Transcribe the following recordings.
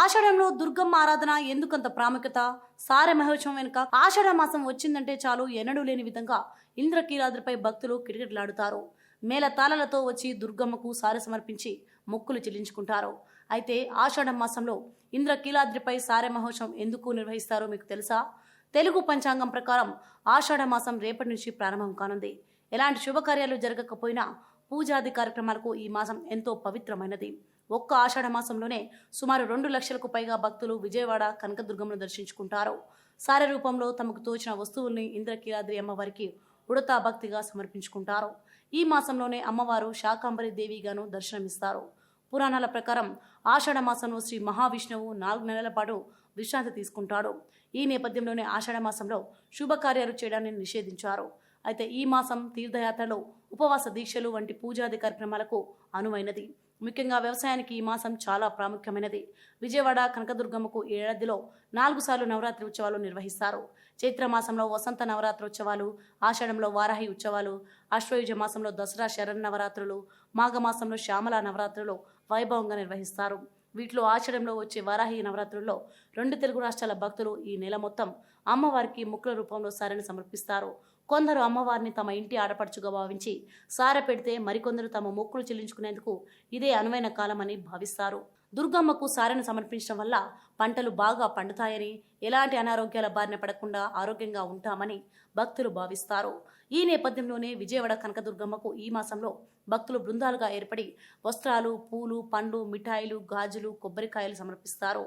ఆషాఢంలో దుర్గమ్మ ఆరాధన ఎందుకంత ప్రాముఖ్యత? సారే మహోత్సవం వెనుక ఆషాఢ మాసం వచ్చిందంటే చాలు ఎన్నడూ లేని విధంగా ఇంద్రకీలాద్రిపై భక్తులు కిటకిటలాడుతారు. మేళ తాళలతో వచ్చి దుర్గమ్మకు సారె సమర్పించి మొక్కులు చెల్లించుకుంటారు. అయితే ఆషాఢ మాసంలో ఇంద్రకీలాద్రిపై సారె మహోత్సవం ఎందుకు నిర్వహిస్తారో మీకు తెలుసా? తెలుగు పంచాంగం ప్రకారం ఆషాఢ మాసం రేపటి నుంచి ప్రారంభం కానుంది. ఎలాంటి శుభకార్యాలు జరగకపోయినా పూజాది కార్యక్రమాలకు ఈ మాసం ఎంతో పవిత్రమైనది. ఒక్క ఆషాఢ మాసంలోనే సుమారు రెండు లక్షలకు పైగా భక్తులు విజయవాడ కనకదుర్గమ్మను దర్శించుకుంటారు. సార రూపంలో తమకు తోచిన వస్తువుల్ని ఇంద్రకీలాద్రి అమ్మవారికి ఉడతా భక్తిగా సమర్పించుకుంటారు. ఈ మాసంలోనే అమ్మవారు శాకాంబరి దేవిగాను దర్శనమిస్తారు. పురాణాల ప్రకారం ఆషాఢ మాసంలో శ్రీ మహావిష్ణువు నాలుగు నెలల పాటు విశ్రాంతి తీసుకుంటాడు. ఈ నేపథ్యంలోనే ఆషాఢ మాసంలో శుభకార్యాలు చేయడాన్ని నిషేధించారు. అయితే ఈ మాసం తీర్థయాత్రలు ఉపవాస దీక్షలు వంటి పూజాది కార్యక్రమాలకు అనువైనది. ముఖ్యంగా వ్యవసాయానికి ఈ మాసం చాలా ప్రాముఖ్యమైనది. విజయవాడ కనకదుర్గమ్మకు ఏడాదిలో నాలుగు సార్లు నవరాత్రి ఉత్సవాలు నిర్వహిస్తారు. చైత్ర మాసంలో వసంత నవరాత్రి ఉత్సవాలు ఆషాఢంలో వారాహి ఉత్సవాలు అశ్వయుజ మాసంలో దసరా శరణ్ నవరాత్రులు మాఘమాసంలో శ్యామల నవరాత్రులు వైభవంగా నిర్వహిస్తారు. వీటిలో ఆషాఢంలో వచ్చే వారాహి నవరాత్రుల్లో రెండు తెలుగు రాష్ట్రాల భక్తులు ఈ నెల మొత్తం అమ్మవారికి ముక్కుల రూపంలో సారని సమర్పిస్తారు. కొందరు అమ్మవారిని తమ ఇంటి ఆడపడుచుగా భావించి సార పెడితే మరికొందరు తమ మొక్కులు చెల్లించుకునేందుకు ఇదే అనువైన కాలమని భావిస్తారు. దుర్గమ్మకు సారెను సమర్పించడం వల్ల పంటలు బాగా పండుతాయని ఎలాంటి అనారోగ్యాల బారిన పడకుండా ఆరోగ్యంగా ఉంటామని భక్తులు భావిస్తారు. ఈ నేపథ్యంలోనే విజయవాడ కనకదుర్గమ్మకు ఈ మాసంలో భక్తులు బృందాలుగా ఏర్పడి వస్త్రాలు పూలు పండ్లు మిఠాయిలు గాజులు కొబ్బరికాయలు సమర్పిస్తారు.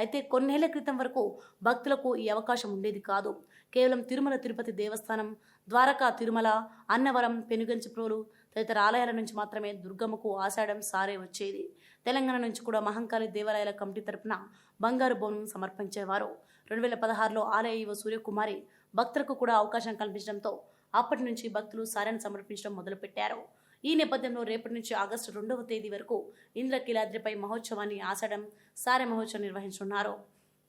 అయితే కొన్నేళ్ళ క్రితం వరకు భక్తులకు ఈ అవకాశం ఉండేది కాదు. కేవలం తిరుమల తిరుపతి దేవస్థానం ద్వారకా తిరుమల అన్నవరం పెనుగంచిప్రోలు తదితర ఆలయాల నుంచి మాత్రమే దుర్గమ్మకు ఆషాఢం సారే వచ్చేది. తెలంగాణ నుంచి కూడా మహంకాళి దేవాలయాల కమిటీ తరపున బంగారు బోనం సమర్పించేవారు. రెండు వేల పదహారులో ఆలయ ఈవో సూర్యకుమారి భక్తులకు కూడా అవకాశం కల్పించడంతో అప్పటి నుంచి భక్తులు సారెను సమర్పించడం మొదలుపెట్టారు. ఈ నేపథ్యంలో రేపటి నుంచి ఆగస్టు రెండవ తేదీ వరకు ఇంద్రకీలాద్రిపై మహోత్సవాన్ని ఆసడం సారె మహోత్సవం నిర్వహించున్నారు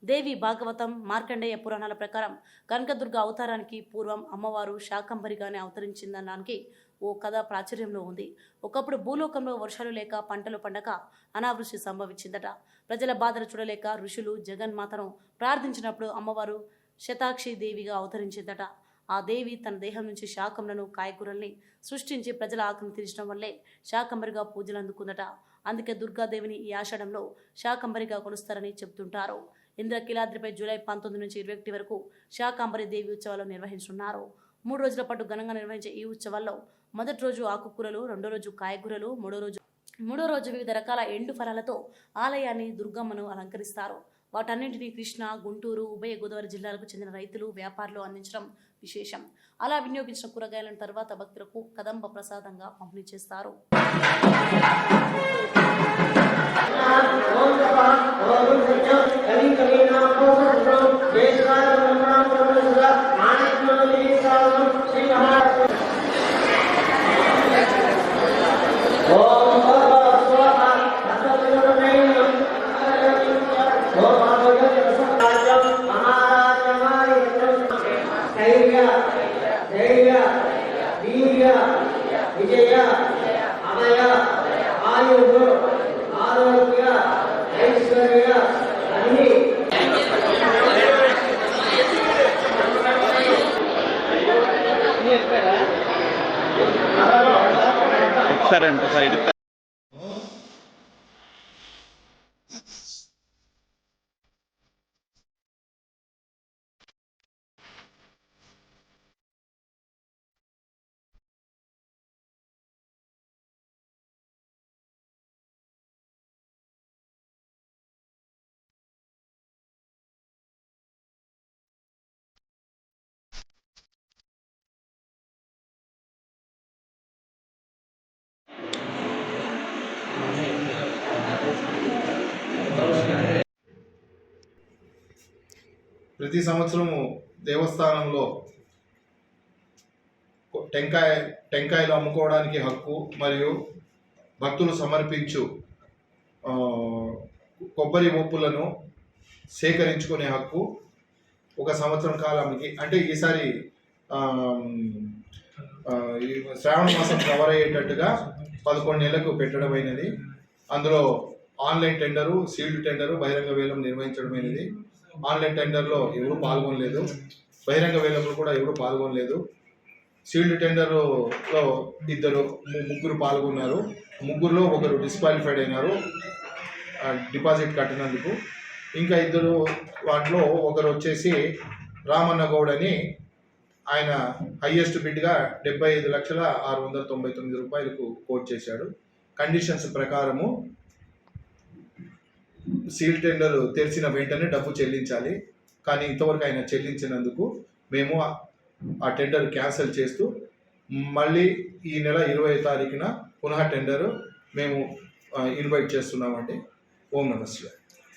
దేవి భాగవతం మార్కండేయ పురాణాల ప్రకారం కనకదుర్గ అవతారానికి పూర్వం అమ్మవారు శాకంబరిగానే అవతరించిందనడానికి ఓ కథ ప్రాచుర్యంలో ఉంది. ఒకప్పుడు భూలోకంలో వర్షాలు లేక పంటలు పండక అనావృష్టి సంభవించిందట. ప్రజల బాధలు చూడలేక ఋషులు జగన్మాతను ప్రార్థించినప్పుడు అమ్మవారు శతాక్షి దేవిగా అవతరించిందట. ఆ దేవి తన దేహం నుంచి శాకంలను కాయకూరల్ని సృష్టించి ప్రజల ఆకలిని తీర్చడం వల్లే శాకంబరిగా పూజలు అందుకుందట. అందుకే దుర్గాదేవిని ఈ ఆషాఢంలో శాకంబరిగా కొలుస్తారని చెబుతుంటారు. ఇంద్రకీలాద్రిపై జూలై పంతొమ్మిది నుంచి ఇరవై ఒకటి వరకు శాకాంబరి దేవి ఉత్సవాలు నిర్వహించనున్నారు. మూడు రోజుల పాటు ఘనంగా నిర్వహించే ఈ ఉత్సవాల్లో మొదటి రోజు ఆకుకూరలు రెండో రోజు కాయగూరలు మూడో రోజు మూడో రోజు వివిధ రకాల ఎండు ఫలాలతో ఆలయాన్ని దుర్గమ్మను అలంకరిస్తారు. వాటన్నింటినీ కృష్ణ గుంటూరు ఉభయ గోదావరి జిల్లాలకు చెందిన రైతులు వ్యాపారులు అందించడం విశేషం అలా వినియోగించిన కూరగాయలను తర్వాత భక్తులకు కదంబ ప్రసాదంగా పంపిణీ చేస్తారు Oh! ధైర్య వీర్య విజయ అమయ ఆయువు ఆరోగ్య ఐశ్వర్య అన్ని. సరే అండి సైడ్ ప్రతి సంవత్సరము దేవస్థానంలో టెంకాయ టెంకాయలు అమ్ముకోవడానికి హక్కు మరియు భక్తులు సమర్పించు కొబ్బరి మొప్పులను సేకరించుకునే హక్కు ఒక సంవత్సరం కాలానికి అంటే ఈసారి శ్రావణ మాసం కవర్ అయ్యేటట్టుగా పదకొండు నెలలకు పెట్టడం అయినది. అందులో ఆన్లైన్ టెండరు సీల్డ్ టెండరు బహిరంగ వేలం నిర్వహించడమైనది ఆన్లైన్ టెండర్లో ఎవరు పాల్గొనలేదు. బహిరంగ వేలంలో కూడా ఎవరు పాల్గొనలేదు. సీల్డ్ టెండర్లో ఇద్దరు ముగ్గురు పాల్గొన్నారు. ముగ్గురులో ఒకరు డిస్క్వాలిఫైడ్ అయినారు. డిపాజిట్ కట్టినందుకు. ఇంకా ఇద్దరు వాటిలో ఒకరు వచ్చేసి రామన్న గౌడ్ అని ఆయన హయ్యెస్ట్ బిడ్గా డెబ్బై ఐదు లక్షల ఆరు వందల తొంభై తొమ్మిది రూపాయలకు కోట్ చేశాడు. కండిషన్స్ ప్రకారము సీల్ టెండర్ తెరిచిన వెంటనే డబ్బు చెల్లించాలి. కానీ ఇంతవరకు ఆయన చెల్లించినందుకు మేము ఆ- టెండర్ క్యాన్సిల్ చేస్తూ మళ్ళీ ఈ నెల ఇరవై తారీఖున పునః టెండర్ మేము ఇన్వైట్ చేస్తున్నామండి. ఓం నమస్కారం